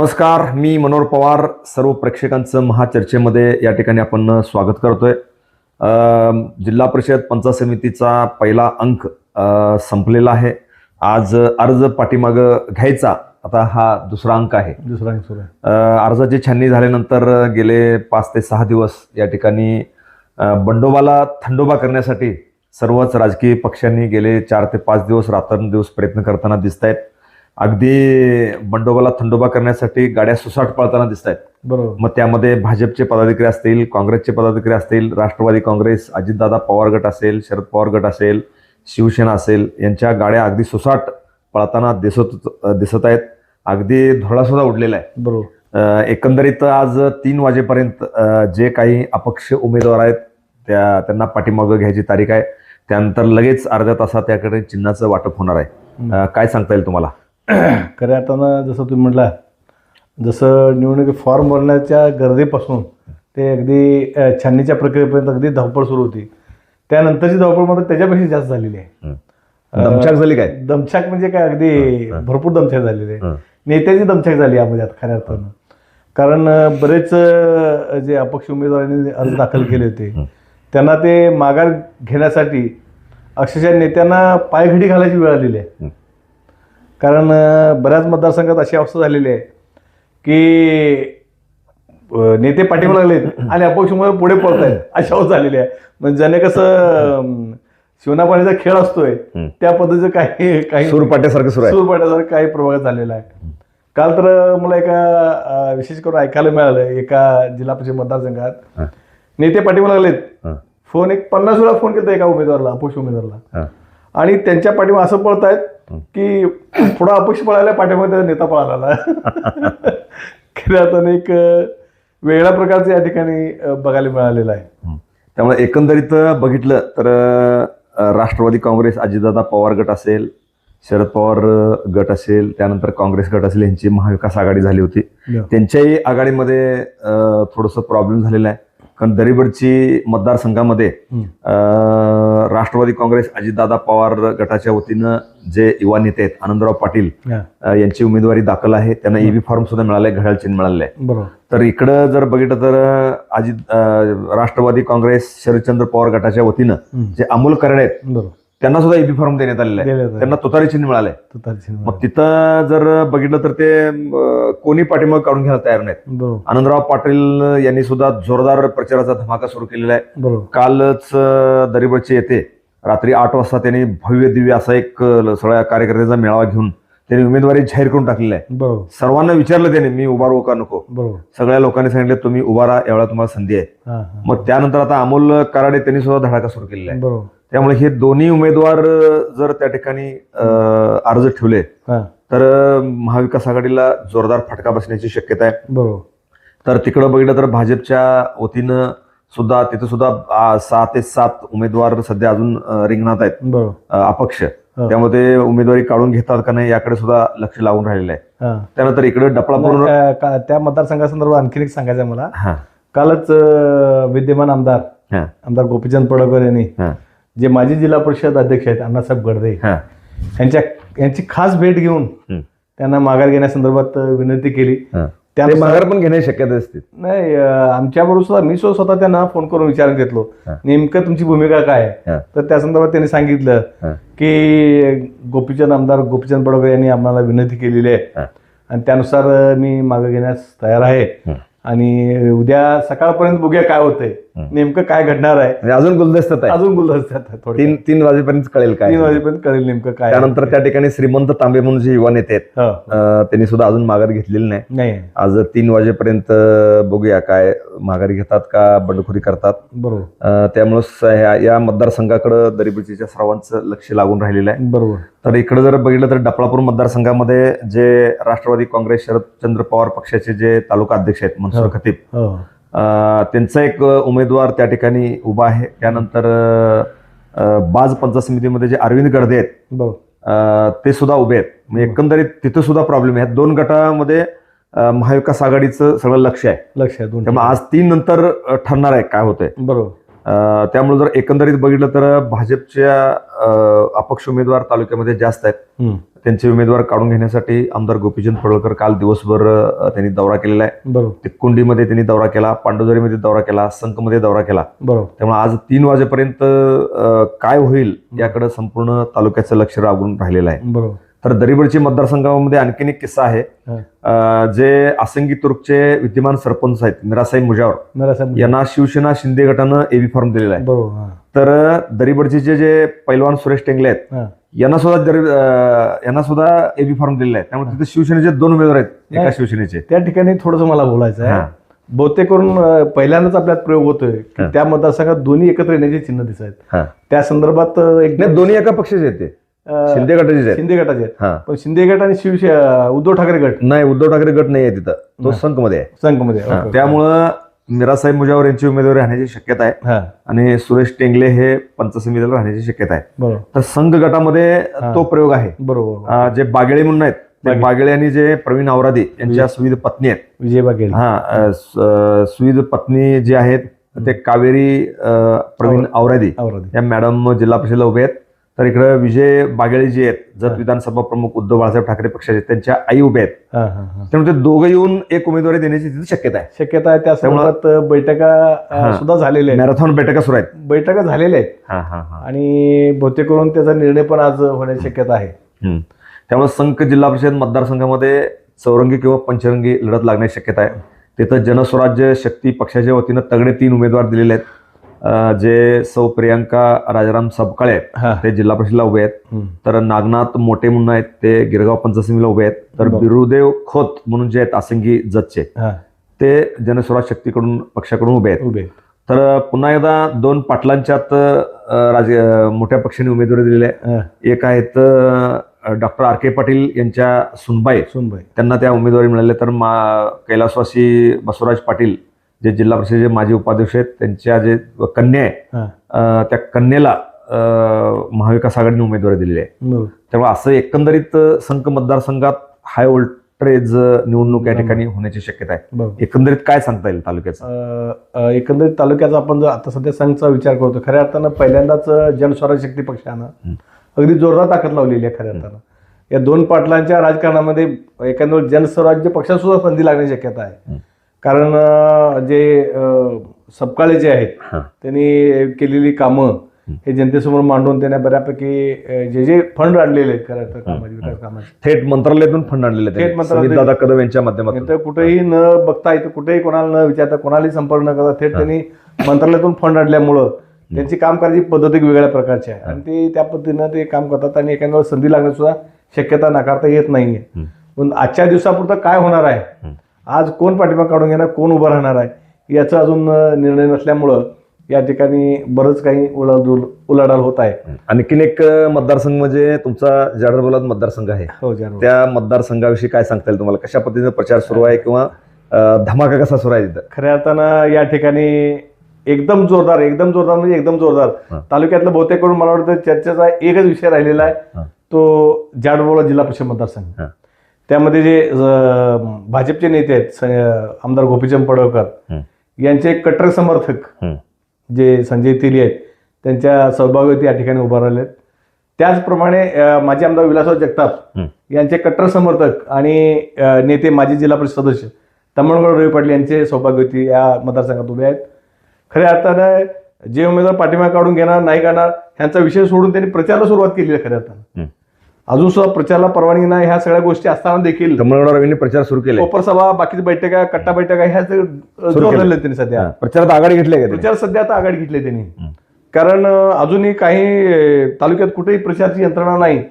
नमस्कार मी मनोहर पवार. सर्व प्रेक्षकांचं महाचर्चेमध्ये या ठिकाणी आपण स्वागत करतोय. जिल्हा परिषद पंचायत समितीचा पहिला अंक संपलेला आहे. आज अर्ज पाठीमाग घ्यायचा. आता हा दुसरा अंक आहे. दुसरा अंक सुरू आहे. अर्जाची छाननी झाल्यानंतर गेले पाच ते सहा दिवस या ठिकाणी बंडोबाला थंडोबा करण्यासाठी सर्वच राजकीय पक्षांनी गेले चार ते पाच दिवस रात्रंदिवस प्रयत्न करताना दिसत आहेत अगदी बंडोबाला थंडोबा करण्यासाठी गाड्या सुसाट पळताना दिसत आहेत बरोबर. मग त्यामध्ये भाजपचे पदाधिकारी असतील काँग्रेसचे पदाधिकारी असतील राष्ट्रवादी काँग्रेस अजितदादा पवार गट असेल शरद पवार गट असेल शिवसेना असेल यांच्या गाड्या अगदी सुसाट पळताना दिसत दिसत आहेत अगदी धोळा सुद्धा उडलेला आहे. बरोबर. एकंदरीत आज तीन वाजेपर्यंत जे काही अपक्ष उमेदवार आहेत त्या त्यांना पाठीमागं घ्यायची तारीख आहे. त्यानंतर लगेच अर्ध्या तासात त्याकडे चिन्हाचं वाटप होणार आहे. काय सांगता येईल तुम्हाला? खऱ्या अर्थानं जसं तुम्ही म्हटला जसं निवडणुकी फॉर्म भरण्याच्या गरजेपासून ते अगदी छाननीच्या प्रक्रियेपर्यंत अगदी धावपळ सुरू होती. त्यानंतरची धावपळ मात्र त्याच्यापेक्षा जास्त झालेली आहे. दमछाक झाली काय? दमछाक म्हणजे काय? अगदी भरपूर दमछाक झालेली आहे. नेत्याची दमछाक झाली यामध्ये आता खऱ्या अर्थानं. कारण बरेच जे अपक्ष उमेदवारांनी अर्ज दाखल केले होते त्यांना ते माघार घेण्यासाठी अक्षरशः नेत्यांना पायघडी घालायची वेळ आलेली आहे. कारण बऱ्याच मतदारसंघात अशी अवस्था झालेली आहे की नेते पाठीवर लागलेत आणि अपक्ष उमेदवार पुढे पळत आहेत अशी अवस्था झालेली आहे म्हणजे ज्याने कसं अम, शिवनापाणीचा खेळ असतोय. त्या पद्धतीचं काही काही सूरपाट्यासारखं सूरपाट्यासारखं काही प्रभागात झालेला आहे काल तर मला एका विशेष करून ऐकायला मिळालं एका जिल्हा परिषद मतदारसंघात. नेते पाठीवर लागलेत. फोन एक पन्नास वेळा फोन केला एका उमेदवाराला अपक्ष उमेदवाराला. आणि त्यांच्या पाठीमा असं पळतायत की पुढं अपक्ष पळायला पाठीमध्ये त्याचा नेता पळाला खऱ्या अर्थाने एक वेगळ्या प्रकारचं या ठिकाणी बघायला मिळालेलं आहे. त्यामुळे एकंदरीत बघितलं तर राष्ट्रवादी काँग्रेस अजितदादा पवार गट असेल शरद पवार गट असेल त्यानंतर काँग्रेस गट असेल यांची महाविकास आघाडी झाली होती. त्यांच्याही आघाडीमध्ये थोडंसं प्रॉब्लेम झालेला आहे. कारण दरीबडची मतदारसंघामध्ये राष्ट्रवादी काँग्रेस अजितदादा पवार गटाच्या वतीनं जे युवा नेते आहेत आनंदराव पाटील यांची उमेदवारी दाखल आहे. त्यांना ईव्ही फॉर्म सुद्धा मिळाले घड्याळ चिन्ह मिळाले आहे तर इकडं जर बघितलं तर अजित राष्ट्रवादी काँग्रेस शरदचंद्र पवार गटाच्या वतीनं. जे अमोल करणे आहेत त्यांना सुद्धा ईव्ही फॉर्म देण्यात आलेला आहे. देण्यात. त्यांना तुतारी चिन्ह मिळालंय. तुतारी मग तिथं जर बघितलं तर ते अ, कोणी पाठीमाग काढून घ्यायला तयार नाहीत. बरोबर. आनंदराव पाटील यांनी सुद्धा जोरदार प्रचाराचा धमाका सुरू केलेला आहे. बरोबर. कालच अ, दरीबडचे येते. रात्री आठ वाजता त्यांनी भव्य दिव्य असा एक अ, सगळ्या कार्यकर्त्यांचा मेळावा घेऊन त्यांनी उमेदवारी जाहीर करून टाकलेली आहे. बरोबर. सर्वांना विचारलं त्याने मी उभा राहू का नको? बरोबर. सगळ्या लोकांनी सांगितलं तुम्ही उभा राहा एवढा तुम्हाला संधी आहे. हा हा. मग त्यानंतर आता अमोल कराडे त्यांनी सुद्धा धडाका सुरू केलेला आहे. बरोबर. त्यामुळे हे दोन्ही उमेदवार जर त्या ठिकाणी अर्ज ठेवले तर महाविकास आघाडीला जोरदार फटका बसण्याची शक्यता आहे. बरोबर. तर तिकडं बघितलं तर भाजपच्या वतीनं सुद्धा तिथं सुद्धा सहा ते सात उमेदवार सध्या अजून रिंगणात आहेत. अपक्ष. त्यामध्ये उमेदवारी काढून घेतात का नाही याकडे सुद्धा लक्ष लावून राहिलेलं आहे. त्यानंतर इकडे डपळापूर का- का- त्या मतदारसंघासंदर्भात आणखीन एक सांगायचं मला. कालच विद्यमान आमदार आमदार गोपीचंद पडळकर यांनी जे माजी जिल्हा परिषद अध्यक्ष आहेत अण्णासाहेब गडदे हा यांच्या यांची खास भेट घेऊन. त्यांना माघार घेण्यासंदर्भात विनंती केली हा. त्या ते माघार पण घेण्याची शक्यता असते नाही आमच्या बरोबर सुद्धा मी सुद्धा स्वतः त्यांना फोन करून विचारून घेतलो. नेमकं तुमची भूमिका काय आहे. तर त्या संदर्भात त्यांनी सांगितलं. की गोपीचंद आमदार गोपीचंद पडळकर यांनी आम्हाला विनंती केलेली आहे. आणि त्यानुसार मी मागं घेण्यास तयार आहे. आणि उद्या सकाळपर्यंत बघूया काय होतंय. नेमकं काय घडणार आहे? म्हणजे अजून गुलदस्तात आहे. अजून गुलदस्त्यात तीन तीन वाजेपर्यंत कळेल काय. तीन वाजेपर्यंत कळेल नेमकं काय. त्यानंतर त्या ठिकाणी श्रीमंत तांबे म्हणून जे युवा नेते आहेत हो. त्यांनी सुद्धा अजून माघार घेतलेली नाही. आज तीन वाजेपर्यंत बघूया काय माघारी घेतात का बंडखोरी करतात. बरोबर. त्यामुळं या मतदारसंघाकडे दरिबीच्या सर्वांचं लक्ष लागून राहिलेलं आहे. बरोबर. तर इकडे जर बघितलं तर डपळापूर मतदारसंघामध्ये जे राष्ट्रवादी काँग्रेस शरदचंद्र पवार पक्षाचे जे तालुका अध्यक्ष आहेत मनसूर खतीब हो. त्यांचा एक उमेदवार त्या ठिकाणी उभा आहे. त्यानंतर बाज पंचायत समितीमध्ये जे अरविंद गडदे आहेत ते सुद्धा उभे आहेत. म्हणजे एकंदरीत तिथं सुद्धा प्रॉब्लेम आहे. दोन गटामध्ये महाविकास आघाडीचं सगळं लक्ष आहे. लक्ष आहे त्यामुळे आज तीन नंतर ठरणार आहे काय होतंय. बरोबर. त्यामुळे जर एकंदरीत बघितलं तर भाजपच्या अपक्ष उमेदवार तालुक्यामध्ये जास्त आहेत. त्यांचे उमेदवार काढून घेण्यासाठी आमदार गोपीचंद पडळकर काल दिवसभर त्यांनी दौरा केलेला आहे. बरोबर. तिक्कुंडीमध्ये त्यांनी दौरा केला पांडुजरीमध्ये दौरा केला संकमध्ये दौरा केला. बरोबर. त्यामुळे आज तीन वाजेपर्यंत काय होईल याकडे संपूर्ण तालुक्याचं लक्ष लागून राहिलेलं आहे. बरोबर. तर दरिबडची मतदारसंघामध्ये आणखीन एक किस्सा आहे. अं, जे आसंगी तुर्कचे विद्यमान सरपंच आहेत मिरासाई मुजावर मला यांना शिवसेना शिंदे गटानं एबी फॉर्म दिलेला आहे बरोबर हा. तर दरिबडचे जे पैलवान सुरेश टेंगले आहेत हा. यांना सुद्धा दरी अं, यांना सुद्धा एबी फॉर्म दिलेला आहे त्यामुळे तिथे शिवसेनेचे दोन उमेदवार आहेत एका नाही. शिवसेनेचे त्या ठिकाणी थोडंसं मला बोलायचं हा. आहे बहुतेक करून अं, पहिल्यांदाच आपल्यात प्रयोग होतोय की हा. त्या मतदारसंघात दोन्ही एकत्र येण्याचे चिन्ह दिसत आहेत हा. त्या संदर्भात अं, एक नाही दोन्ही एका पक्षाचे आहेत ते अं, शिंदे गटाचेच आहेत. शिंदे गटाचे आहेत. हा. पण शिंदे गट आणि शिवसे उद्धव ठाकरे गट. नाही उद्धव ठाकरे गट नाही आहे तिथं. तो हा. संघमध्ये आहे. संघमध्ये हा, ओके, ओके. त्यामुळं मिरासाहेब मुजावर यांची उमेदवारी राहण्याची शक्यता आहे. हा. आणि सुरेश टेंगले हे पंचसमितीला राहण्याची शक्यता आहे. बरोबर. तर संघ गटामध्ये. तो प्रयोग आहे. बरोबर अं, जे बागेळे म्हणून आहेत ते बागेळे. बागेळे आणि जे प्रवीण आवरादी यांच्या सुविध पत्नी आहेत. विजय बागेल हा अं, स- अं, सुविध पत्नी जे आहेत ते कावेरी अं, प्रवीण आवरादी आवरादी. या मॅडम जिल्हा परिषदेला उभे आहेत. तर इकडे विजय बागेळे जे आहेत जत. विधानसभा प्रमुख उद्धव बाळासाहेब ठाकरे पक्षाचे त्यांच्या आई उभे आहेत. त्यामुळे ते दोघं येऊन एक उमेदवारी देण्याची तिथे शक्यता आहे. शक्यता आहे त्या संदर्भात बैठका. सुद्धा झालेल्या आहेत. मॅरेथॉन बैठका सुरू आहेत. बैठका झालेल्या आहेत. आणि बहुतेक करून त्याचा निर्णय पण आज होण्याची शक्यता आहे. त्यामुळे संख जिल्हा परिषद मतदारसंघामध्ये चौरंगी किंवा पंचरंगी लढत लागण्याची शक्यता आहे. तिथं जनस्वराज्य शक्ती पक्षाच्या वतीनं तगडे तीन उमेदवार दिलेले आहेत. जे सौ प्रियांका राजाराम सबकाळे आहेत ते जिल्हा परिषदला उभे आहेत. तर नागनाथ मोठे म्हणून आहेत ते गिरगाव पंचसमीला उभे आहेत. तर बरं. बिरुदेव खोत म्हणून जे आहेत आसंगी जतचे ते जनस्वराज शक्तीकडून पक्षाकडून उभे आहेत. उभे तर पुन्हा एकदा दोन पाटलांच्यात राज मोठ्या पक्षाने उमेदवारी दिलेली आहे. एक आहेत डॉक्टर आर के पाटील यांच्या सुनबाई. सुनबाई. त्यांना त्या उमेदवारी मिळाल्या तर मा कैलासवासी बसवराज पाटील जे जिल्हा परिषदेचे माजी उपाध्यक्ष आहेत त्यांच्या जे कन्या आहे त्या कन्येला महाविकास आघाडीने उमेदवारी दिलेली आहे. त्यामुळे असं एकंदरीत संघ मतदारसंघात हाय व्होल्टेज निवडणूक या ठिकाणी होण्याची शक्यता आहे. एकंदरीत काय सांगता येईल तालुक्याचं? एकंदरीत तालुक्याचा आपण जर आता सध्या संघचा विचार करतो खऱ्या अर्थानं पहिल्यांदाच जनस्वराज शक्ती पक्षानं. अगदी जोरदार ताकद लावलेली आहे खऱ्या अर्थानं. या दोन पाटलांच्या राजकारणामध्ये एकंदर जनस्वराज्य पक्षात सुद्धा संधी लागण्याची शक्यता आहे. कारण जे सपकाळे जे आहेत. त्यांनी केलेली कामं हं. जनतेसमोर मांडून त्यांना बऱ्यापैकी जे जे फंड आणलेले आहेत कामाचे विकास कामाचे. थेट मंत्रालयातून फंड आणलेले थेट दादा कदम यांच्या माध्यमातून. इथं कुठेही न बघता इथं कुठेही कोणाला न विचारता कोणालाही संपर्क न करता थेट त्यांनी मंत्रालयातून फंड आणल्यामुळं त्यांची काम करायची पद्धत एक वेगळ्या प्रकारची आहे. आणि ते त्या पद्धतीनं ते काम करतात आणि एखाद्यावर संधी लागण्याची सुद्धा शक्यता नाकारता येत नाहीये. पण आजच्या दिवसापुरतं काय होणार आहे. आज कोण पाठिंबा काढून घेणार कोण उभं राहणार आहे याचा अजून निर्णय नसल्यामुळं या ठिकाणी बरंच काही उलाढाल उलाढाल होत आहे. आणखीन एक मतदारसंघ म्हणजे तुमचा जाडरबोलात मतदारसंघ आहे. हो त्या मतदारसंघाविषयी काय सांगता येईल तुम्हाला? कशा पद्धतीने प्रचार सुरू आहे किंवा धमाका कसा सुरू आहे तिथं? खऱ्या अर्थानं या ठिकाणी एकदम जोरदार एकदम जोरदार म्हणजे एकदम जोरदार. तालुक्यातलं बहुतेक करून मला वाटतं चर्चेचा एकच विषय राहिलेला आहे. तो जाडबोला जिल्हा परिषद मतदारसंघ. त्यामध्ये जे भाजपचे नेते आहेत आमदार गोपीचंद पडळकर. यांचे कट्टर समर्थक. जे संजय तिली आहेत त्यांच्या सहभागी या ठिकाणी उभा राहिले आहेत त्याचप्रमाणे माजी आमदार विलासराव जगताप. यांचे कट्टर समर्थक आणि नेते माजी जिल्हा परिषद सदस्य तमणगड रवी पाटील यांचे सौभाग्यवती या मतदारसंघात उभे आहेत खऱ्या अर्थानं जे उमेदवार पाठिंबा काढून घेणार नाही करणार ह्यांचा विषय सोडून त्यांनी प्रचाराला सुरुवात केली आहे खऱ्या अर्थानं. अजून सुद्धा प्रचाराला परवानगी नाही ह्या सगळ्या गोष्टी असताना देखील रवींनी प्रचार सुरू केले कोपर सभा बाकीच्या बैठका कट्टा बैठका ह्या. धरले त्यांनी सध्या प्रचारात आघाडी घेतली आहे का त्यांनी? प्रचार सध्या आता आघाडी घेतली त्यांनी. कारण अजूनही काही तालुक्यात कुठेही प्रचाराची यंत्रणा नाही.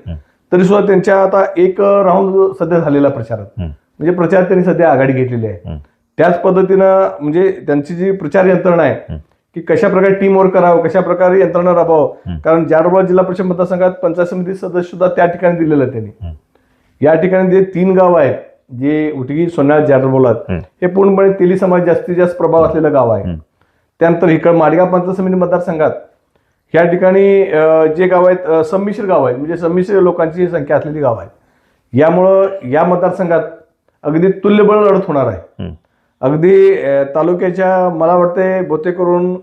तरी सुद्धा त्यांच्या आता एक राऊंड सध्या झालेला प्रचारात. म्हणजे प्रचार त्यांनी सध्या आघाडी घेतलेली आहे. त्याच पद्धतीनं म्हणजे त्यांची जी प्रचार यंत्रणा आहे. की कशा प्रकारे टीम वर्क करावं कशा प्रकारे यंत्रणा राबवावं. कारण जाडबोळा जिल्हा परिषद मतदारसंघात पंचायत समिती सदस्य सुद्धा त्या ठिकाणी दिलेलं आहे त्यांनी. या ठिकाणी जे तीन गाव आहेत जे उटगी सोन्याळ जाडबोलात हं. पूर्णपणे तेली समाज जास्तीत जास्त प्रभाव असलेलं गाव आहे. त्यानंतर इकडं माडगाव पंचायत समिती मतदारसंघात ह्या ठिकाणी जे गाव आहेत संमिश्र गाव आहेत म्हणजे संमिश्र लोकांची संख्या असलेली गाव आहेत यामुळं या मतदारसंघात अगदी तुल्यबळ लढत होणार आहे. अगदी तालुक्याच्या मला वाटते बहुतेक करून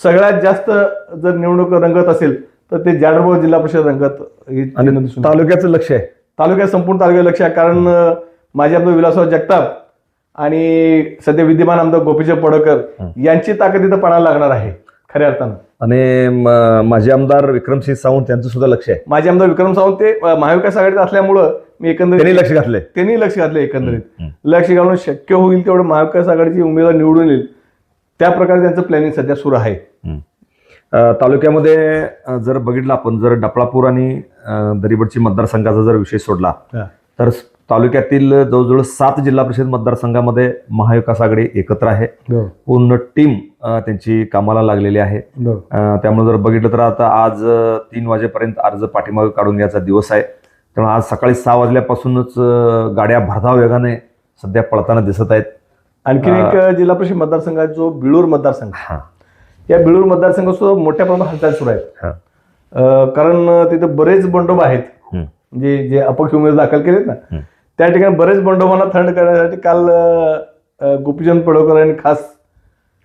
सगळ्यात जास्त जर निवडणूक रंगत असेल तर ते जाडरबाव जिल्हा परिषद रंगत आणि. तालुक्याचं लक्ष आहे. तालुक्यात संपूर्ण तालुक्यात लक्ष आहे कारण माझे आमदार विलासराव जगताप आणि सध्या विद्यमान आमदार गोपीचंद पडळकर यांची ताकद इथं पणाला लागणार आहे खऱ्या अर्थानं. आणि म- माजी आमदार विक्रमसिंह सावंत यांचं सुद्धा लक्ष आहे. माझे आमदार विक्रम सावंत ते महाविकास आघाडीत असल्यामुळं मी एकंदरीत त्यांनी लक्ष घातलंय. त्यांनी लक्ष घातलं एकंदरीत. लक्ष घालून शक्य होईल तेवढं महाविकास आघाडीची उमेदवार निवडून येईल. त्या प्रकारे त्यांचं प्लॅनिंग सध्या सुरू आहे. अ, तालुक्यामध्ये अ, जर बघितलं आपण जर डपळापूर आणि अ, दरिबडची मतदारसंघाचा जर विषय सोडला तर स- तालुक्यातील जवळजवळ सात जिल्हा परिषद मतदारसंघामध्ये महाविकास आघाडी एकत्र आहे. बरोबर पूर्ण टीम त्यांची कामाला लागलेली आहे. त्यामुळे जर बघितलं तर आता आज तीन वाजेपर्यंत अर्ज पाठीमागे काढून घ्यायचा दिवस आहे. त्यामुळे आज सकाळी सहा वाजल्यापासूनच गाड्या भरधाव वेगाने सध्या पळताना दिसत आहेत. आणखीन एक जिल्हा परिषद मतदारसंघ आहे जो बिळूर मतदारसंघ हा. या बिळूर मतदारसंघात सुद्धा मोठ्या प्रमाणात हालचाल सुरू आहेत. कारण तिथे बरेच बंडोबा आहेत. म्हणजे जे अपक्ष उमेदवार दाखल केलेत ना. त्या ठिकाणी बरेच बंडोबांना थंड करण्यासाठी काल गोपीचंद पडळकर यांनी खास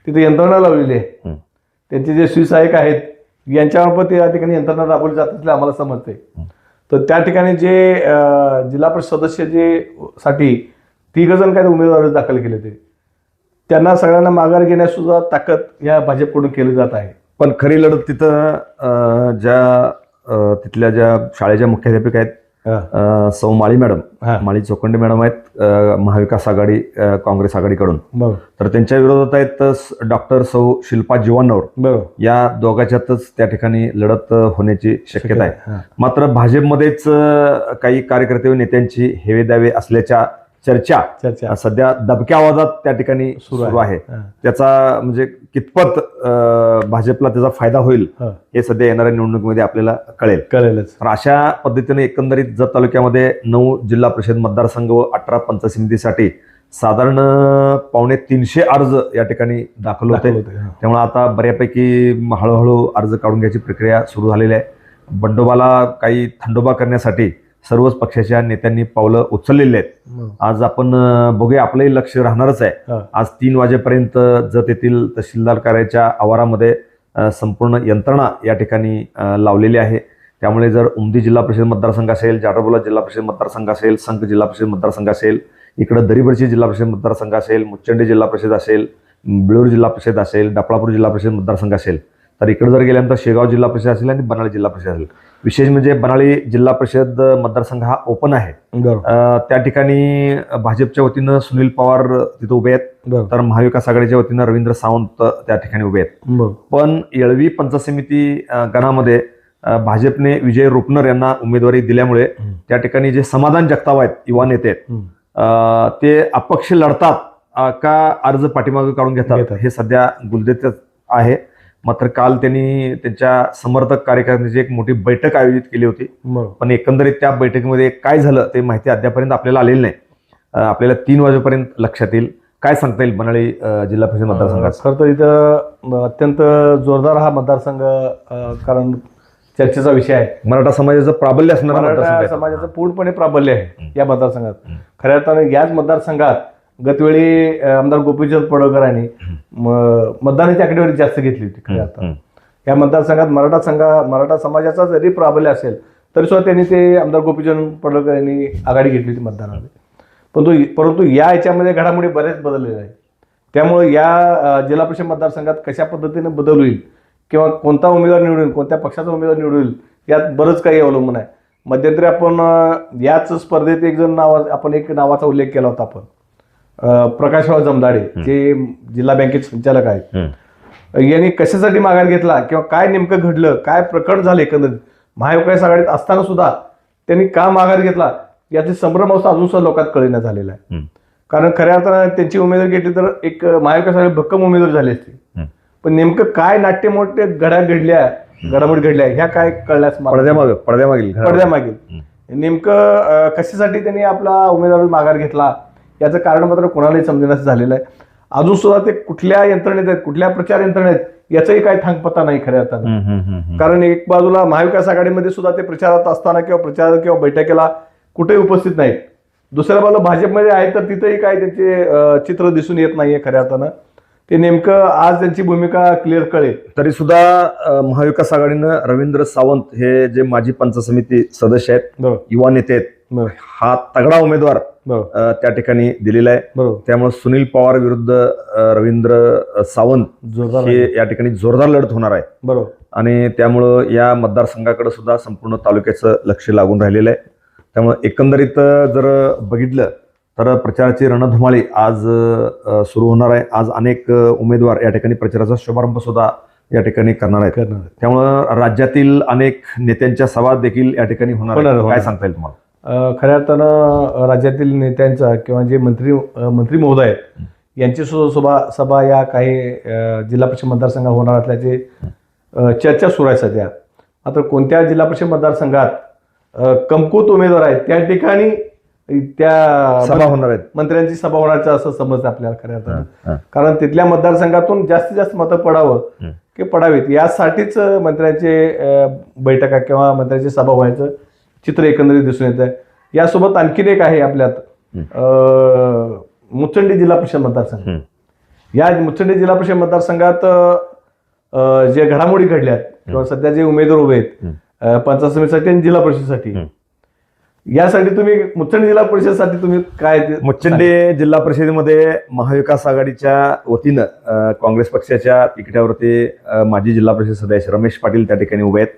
तिथे यंत्रणा लावलेली आहे. त्यांचे जे सुसहायक आहेत यांच्यामार्फत या ठिकाणी यंत्रणा राबवली जात असले आम्हाला समजते तर त्या ठिकाणी जे जिल्हा परिषद सदस्य जे साठी तिघ जण काय उमेदवार दाखल केले होते. त्यांना सगळ्यांना माघार घेण्यास सुद्धा ताकद या भाजपकडून केली जात आहे. पण खरी लढत तिथं ज्या तिथल्या ज्या शाळेच्या मुख्याध्यापिका आहेत सौ माळी मॅडम. माळी चोखंडे मॅडम आहेत महाविकास आघाडी काँग्रेस आघाडीकडून तर त्यांच्या विरोधात आहेत डॉक्टर सौ शिल्पा जीवानवर या दोघांच्यातच त्या ठिकाणी लढत होण्याची शक्यता आहे. मात्र भाजपमध्येच काही कार्यकर्ते व नेत्यांची हेवे दावे असल्याच्या चर्चा चर्चा. सध्या दबक्या आवाजात त्या ठिकाणी सुरू आहे. त्याचा म्हणजे कितपत भाजपला त्याचा फायदा होईल हा. सध्या येणाऱ्या निवडणुकीमध्ये आपल्याला कळेल. कळेलच. तर अशा पद्धतीने एकंदरीत जत तालुक्यामध्ये नऊ जिल्हा परिषद मतदारसंघ व अठरा पंचायत समितीसाठी साधारण पावणे तीनशे अर्ज या ठिकाणी दाखल होते. त्यामुळे आता बऱ्यापैकी हळूहळू अर्ज काढून घ्यायची प्रक्रिया सुरू झालेली आहे. बंडोबाला काही थंडोबा करण्यासाठी सर्वच पक्षाच्या नेत्यांनी पावलं उचललेली आहेत. आज आपण बघूया आपलंही लक्ष राहणारच आहे. आज तीन वाजेपर्यंत जत येथील तहसीलदार कार्याच्या आवारामध्ये संपूर्ण यंत्रणा या ठिकाणी लावलेली आहे. त्यामुळे जर उमदी जिल्हा परिषद मतदारसंघ असेल जाडरबोला जिल्हा परिषद मतदारसंघ असेल संघ जिल्हा परिषद मतदारसंघ असेल इकडं दरीबडची जिल्हा परिषद मतदारसंघ असेल मुच्चंडी जिल्हा परिषद असेल बिळूर जिल्हा परिषद असेल डपळापूर जिल्हा परिषद मतदारसंघ असेल तर इकडे जर गेल्यानंतर शेगाव जिल्हा परिषद असेल आणि बनाळी जिल्हा परिषद असेल. विशेष म्हणजे बनाळी जिल्हा परिषद मतदारसंघ हा ओपन आहे. त्या ठिकाणी भाजपच्या वतीनं सुनील पवार तिथे उभे आहेत. तर महाविकास आघाडीच्या वतीनं रवींद्र सावंत त्या ठिकाणी उभे आहेत. पण येळवी पंचायत समिती गणामध्ये भाजपने विजय रुपनर यांना उमेदवारी दिल्यामुळे. त्या ठिकाणी जे समाधान जगताप आहेत युवा नेते ते अपक्ष लढतात का अर्ज पाठीमागे काढून घेतात. हे सध्या गुलदेत आहे. मात्र काल त्यांनी त्यांच्या समर्थक कार्यकर्त्यांची एक मोठी बैठक आयोजित केली होती. पण एकंदरीत त्या बैठकीमध्ये काय झालं ते माहिती अद्यापर्यंत आपल्याला आलेली नाही. आपल्याला तीन वाजेपर्यंत लक्षात येईल. काय सांगता येईल बनाळी जिल्हा परिषद मतदारसंघात? खरं तर इथं अत्यंत जोरदार हा मतदारसंघ कारण चर्चेचा विषय आहे. मराठा समाजाचं प्राबल्य असणारा मराठा. समाजाचं पूर्णपणे प्राबल्य आहे या मतदारसंघात. खऱ्या अर्थाने याच मतदारसंघात गतवेळी आमदार गोपीचंद पडळकरांनी मतदानाची आकडेवारी जास्त घेतली होती खऱ्या अर्थाने या मतदारसंघात मराठा संघा मराठा समाजाचा जरी प्राबल्य असेल तरी सुद्धा त्यांनी ते आमदार गोपीचंद पडळकर यांनी आघाडी घेतली होती मतदानामध्ये. परंतु परंतु या याच्यामध्ये घडामोडी बरेच बदललेल्या आहेत. त्यामुळे या जिल्हा परिषद मतदारसंघात कशा पद्धतीने बदल होईल किंवा कोणता उमेदवार निवडून येईल कोणत्या पक्षाचा उमेदवार निवडून येईल यात बरंच काही अवलंबून आहे. मध्यंतरी आपण याच स्पर्धेत एक जण नावा आपण एक नावाचा उल्लेख केला होता आपण. प्रकाशराव जमदाडे जे जिल्हा बँकेचे संचालक आहेत. यांनी कशासाठी माघार घेतला किंवा काय नेमकं घडलं काय प्रकरण झालं एकंदरीत? महाविकास आघाडीत असताना सुद्धा त्यांनी का माघार घेतला? याची संभ्रम अवस्था अजून सुद्धा लोकात कळीना झालेला आहे. कारण खऱ्या अर्थानं त्यांची उमेदवारी घेतली तर एक महाविकास आघाडी भक्कम उमेदवार झाली असती. पण नेमकं काय नाट्य मोठे घड्या घडल्या घडामोडी घडल्या ह्या काय कळल्यास पडद्यामाग पडद्यामागील पडद्यामागील. नेमकं कशासाठी त्यांनी आपला उमेदवार माघार घेतला? याचं कारण मात्र कोणालाही समजण्यास झालेलं आहे. अजून सुद्धा ते कुठल्या यंत्रणेत आहेत कुठल्या प्रचार यंत्रणेत आहेत याचाही काही थांगपत्ता नाही खऱ्या अर्थानं. कारण एक बाजूला महाविकास आघाडीमध्ये सुद्धा ते प्रचारात असताना किंवा प्रचार किंवा बैठकीला कुठेही उपस्थित नाहीत. दुसऱ्या बाजूला भाजपमध्ये आहे तर तिथेही काय त्यांचे चित्र दिसून येत नाहीये खऱ्या अर्थानं. ते नेमकं आज त्यांची भूमिका क्लिअर कळेल. तरी सुद्धा महाविकास आघाडीनं रवींद्र सावंत हे जे माजी पंचायत समिती सदस्य आहेत युवा नेते आहेत हा तगडा उमेदवार त्या ठिकाणी दिलेला आहे. त्यामुळे सुनील पवार विरुद्ध रवींद्र सावंत जोरदार हे या ठिकाणी जोरदार लढत होणार आहे. बरोबर. आणि त्यामुळं या मतदारसंघाकडे सुद्धा संपूर्ण तालुक्याचं लक्ष लागून राहिलेलं आहे. त्यामुळे एकंदरीत जर बघितलं तर प्रचाराची रणधुमाळी आज सुरू होणार आहे. आज अनेक उमेदवार या ठिकाणी प्रचाराचा शुभारंभ सुद्धा या ठिकाणी करणार आहेत. त्यामुळं राज्यातील अनेक नेत्यांच्या सभा देखील या ठिकाणी होणार. काय सांगता येईल तुम्हाला? खऱ्या अर्थानं राज्यातील नेत्यांचा किंवा जे मंत्री मंत्री महोदय आहेत यांची सुद्धा सभा सभा या काही जिल्हा परिषद मतदारसंघात होणार असल्याची चर्चा सुरू आहे सध्या मात्र कोणत्या जिल्हा परिषद मतदारसंघात कमकुवत उमेदवार आहेत त्या ठिकाणी त्या सभा होणार आहेत मंत्र्यांची सभा होण्याचं असं समजतं आपल्याला खऱ्या अर्थानं. कारण तिथल्या मतदारसंघातून जास्तीत जास्त मतं पडावं. की पडावीत यासाठीच मंत्र्यांचे बैठका किंवा मंत्र्यांची सभा व्हायचं चित्र एकंदरीत दिसून येतं यासोबत आणखीन एक आहे आपल्यात. अ, मुचंडी जिल्हा परिषद मतदारसंघ. या मुचंडी जिल्हा परिषद मतदारसंघात जे घडामोडी घडल्यात किंवा सध्या जे उमेदवार उभे आहेत पंचायत समितीसाठी आणि जिल्हा परिषदेसाठी. यासाठी तुम्ही मुचंडी जिल्हा परिषदेसाठी तुम्ही काय ते- मुच्चंडे जिल्हा परिषदेमध्ये महाविकास आघाडीच्या वतीनं काँग्रेस पक्षाच्या तिकिटावरती माजी जिल्हा परिषद सदस्य रमेश पाटील त्या ठिकाणी उभे आहेत.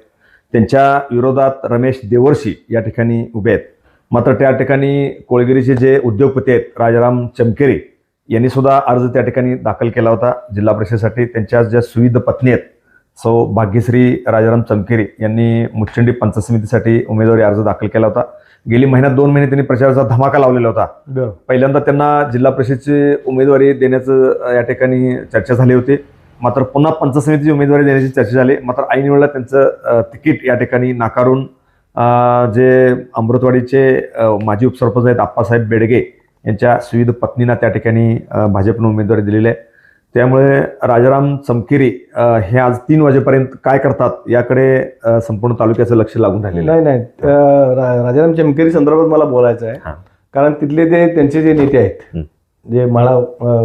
त्यांच्या विरोधात रमेश देवर्षी या ठिकाणी उभे आहेत. मात्र त्या ठिकाणी कोळगिरीचे जे उद्योगपती आहेत राजाराम चमकेरे यांनी सुद्धा अर्ज त्या ठिकाणी दाखल केला होता. जिल्हा परिषदेसाठी त्यांच्या ज्या सुविध पत्नी आहेत सौ भाग्यश्री राजाराम चमकेरे यांनी मुच्चंडी पंचायत समितीसाठी उमेदवारी अर्ज दाखल केला होता. गेली महिन्यात दोन महिने त्यांनी प्रचाराचा धमाका लावलेला होता. पहिल्यांदा त्यांना जिल्हा परिषदची उमेदवारी देण्याचं या ठिकाणी चर्चा झाली होती. मात्र पुन्हा पंचायत समितीची उमेदवारी देण्याची चर्चा झाली मात्र ऐन वेळेला त्यांचं तिकीट या ठिकाणी नाकारून जे अमृतवाडीचे माजी उपसरपंच आहेत आप्पासाहेब बेडगे यांच्या सुविध पत्नींना त्या ठिकाणी भाजपनं उमेदवारी दिलेली आहे त्यामुळे राजाराम चमकेरी हे आज तीन वाजेपर्यंत काय करतात याकडे संपूर्ण तालुक्याचं लक्ष लागून राहिलेलं आहे नाही नाही राजाराम चमकेरी संदर्भात मला बोलायचं आहे. कारण तिथले ते त्यांचे जे नेते आहेत. जे म्हाळा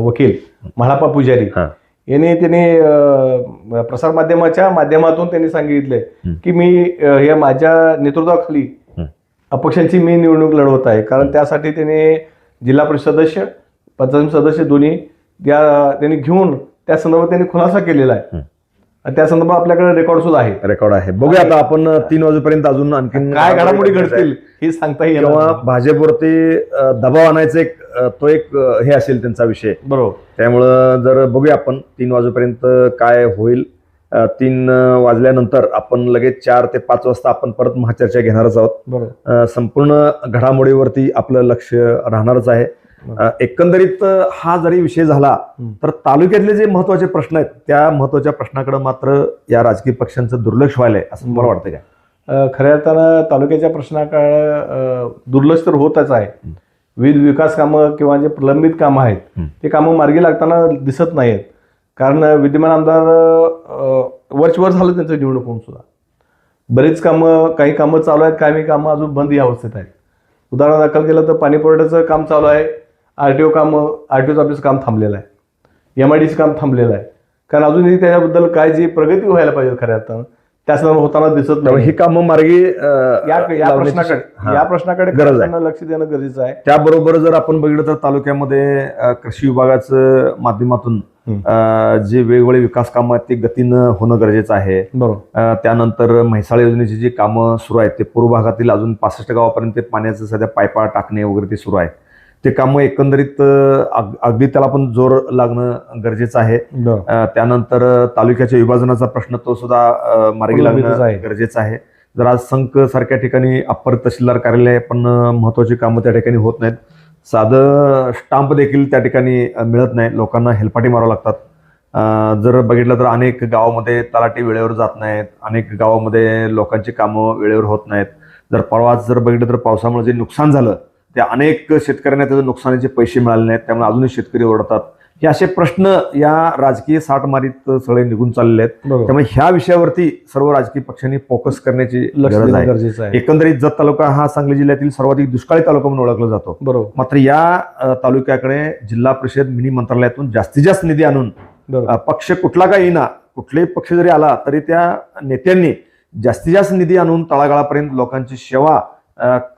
वकील म्हाळापा पुजारी. यांनी त्यांनी प्रसारमाध्यमाच्या माध्यमातून त्यांनी सांगितले. की मी या माझ्या नेतृत्वाखाली. अपक्षांची मी निवडणूक लढवत आहे कारण त्यासाठी त्यांनी जिल्हा परिषद सदस्य पंचायत सदस्य दोन्ही त्या त्यांनी घेऊन त्या संदर्भात त्यांनी खुलासा केलेला आहे त्या संदर्भात आपल्याकडे रेकॉर्ड सुद्धा आहे. रेकॉर्ड आहे. बघूया आता आपण तीन वाजेपर्यंत अजून आणखीन काय घडामोडी घडतील हे सांगता येईल किंवा भाजपवरती दबाव आणायचा एक तो एक हे असेल त्यांचा विषय. बरोबर. त्यामुळं जर बघूया आपण तीन वाजेपर्यंत काय होईल. तीन वाजल्यानंतर आपण लगेच चार ते पाच वाजता आपण परत महाचर्चा घेणारच आहोत. संपूर्ण घडामोडीवरती आपलं लक्ष राहणारच आहे. एकंदरीत हा जरी विषय झाला. तर तालुक्यातले जे महत्त्वाचे प्रश्न आहेत त्या महत्त्वाच्या प्रश्नाकडे मात्र या राजकीय पक्षांचं दुर्लक्ष व्हायलंय असं मला वाटतं अ, खऱ्या अर्थानं तालुक्याच्या प्रश्नाकडे दुर्लक्ष तर होतच आहे. विविध विकास कामं किंवा जे प्रलंबित कामं आहेत. ते कामं मार्गी लागताना दिसत नाहीत कारण विद्यमान आमदार वर्षभर झालं त्यांचं निवडणूक होऊन सुद्धा. बरीच कामं काही कामं चालू आहेत काही कामं अजून बंद या अवस्थेत आहेत. उदाहरण दाखल केलं तर पाणी पुरवठ्याचं काम चालू आहे. आर टी ओ कामं आर टी ओचं ऑफिस काम थांबलेलं आहे. एम आय डी काम थांबलेलं आहे. कारण अजूनही त्याच्याबद्दल काय जी प्रगती व्हायला पाहिजे खऱ्या अर्थानं त्या संदर्भात होताना दिसत नाही ही कामं मार्गी या प्रश्नाकडे. या प्रश्नाकडे गरज आहे. लक्ष देणं गरजेचं आहे. त्याबरोबर जर आपण बघितलं तर तालुक्यामध्ये कृषी विभागाचं माध्यमातून जे वेगवेगळे विकास कामं आहेत ते गतीनं होणं गरजेचं आहे. बरोबर. त्यानंतर म्हैसाळ योजनेची जी कामं सुरू आहेत ते पूर्व भागातील अजून पासष्ट गावापर्यंत पाण्याचं सध्या पायपा टाकणे वगैरे ते सुरू आहे. ते कामं एकंदरीत अगदी त्याला पण जोर लागणं गरजेचं आहे. त्यानंतर तालुक्याच्या विभाजनाचा प्रश्न तो सुद्धा मार्गी लागणं. गरजेचं आहे. जर आज संक सारख्या ठिकाणी अप्पर तहसीलदार कार्यालय पण महत्वाची कामं त्या ठिकाणी होत नाहीत. साधं स्टाम्प देखील त्या ठिकाणी मिळत नाही. लोकांना हेलपाटी मारावं लागतात. जर बघितलं तर अनेक गावामध्ये तलाठी वेळेवर जात नाहीत. अनेक गावामध्ये लोकांची कामं वेळेवर होत नाहीत. जर परवाच जर बघितलं तर पावसामुळे जे नुकसान झालं ते अनेक शेतकऱ्यांना त्याचे नुकसानीचे पैसे मिळाले नाहीत त्यामुळे अजूनही शेतकरी ओरडतात. हे असे प्रश्न या राजकीय साठमारीत सगळे निघून चाललेले आहेत. त्यामुळे ह्या विषयावरती सर्व राजकीय पक्षांनी फोकस करण्याची लक्ष गरज आहे. गरजेचं आहे. एकंदरीत जत तालुका हा सांगली जिल्ह्यातील सर्वाधिक दुष्काळी तालुका म्हणून ओळखला जातो. बरोबर. मात्र या तालुक्याकडे जिल्हा परिषद मिनी मंत्रालयातून जास्तीत जास्त निधी आणून पक्ष कुठला का येईना कुठलाही पक्ष जरी आला तरी त्या नेत्यांनी जास्तीत जास्त निधी आणून तळागाळापर्यंत लोकांची सेवा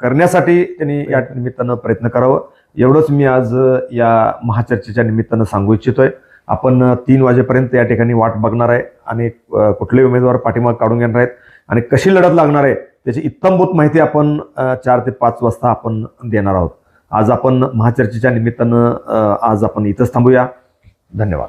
करण्यासाठी त्यांनी या निमित्तानं प्रयत्न करावं. एवढंच मी आज या महाचर्चेच्या निमित्तानं सांगू इच्छितोय. आपण तीन वाजेपर्यंत या ठिकाणी वाट बघणार आहे आणि अ, कुठलेही उमेदवार पाठीमाग काढून घेणार आहेत आणि कशी लढत लागणार आहे त्याची इत्तमभूत माहिती आपण चार ते पाच वाजता आपण देणार आहोत. आज आपण महाचर्चेच्या निमित्तानं आज आपण इथंच थांबूया. धन्यवाद.